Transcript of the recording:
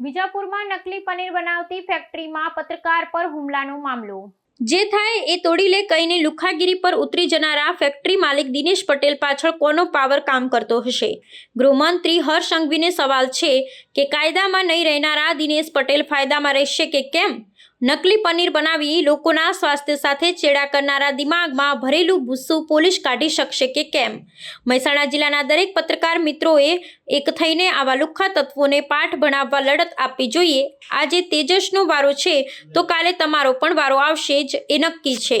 વિજાપુરમાં નકલી પનીર બનાવતી ફેક્ટરીમાં પત્રકાર પર હુમલાનો મામલો. જે થાય એ તોડી લે કહીને લુખાગીરી પર ઉતરી જનારા ફેક્ટરી માલિક દિનેશ પટેલ પાછળ કોનો પાવર કામ કરતો હશે? ગૃહમંત્રી હર્ષ સંઘવીને સવાલ છે કે કાયદામાં નહીં રહેનારા દિનેશ પટેલ ફાયદામાં રહેશે કે કેમ? નકલી પનીર બનાવી લોકોના સ્વાસ્થ્ય સાથે ચેડા કરનારા દિમાગમાં ભરેલું ભૂસ્સું પોલીસ કાઢી શકશે કે કેમ? મહેસાણા જિલ્લાના દરેક પત્રકાર મિત્રોએ એક થઈને આવા લુખ્ખા તત્વોને પાઠ ભણાવવા લડત આપવી જોઈએ. આજે તેજસનો વારો છે, તો કાલે તમારો પણ વારો આવશે જ, એ નક્કી છે.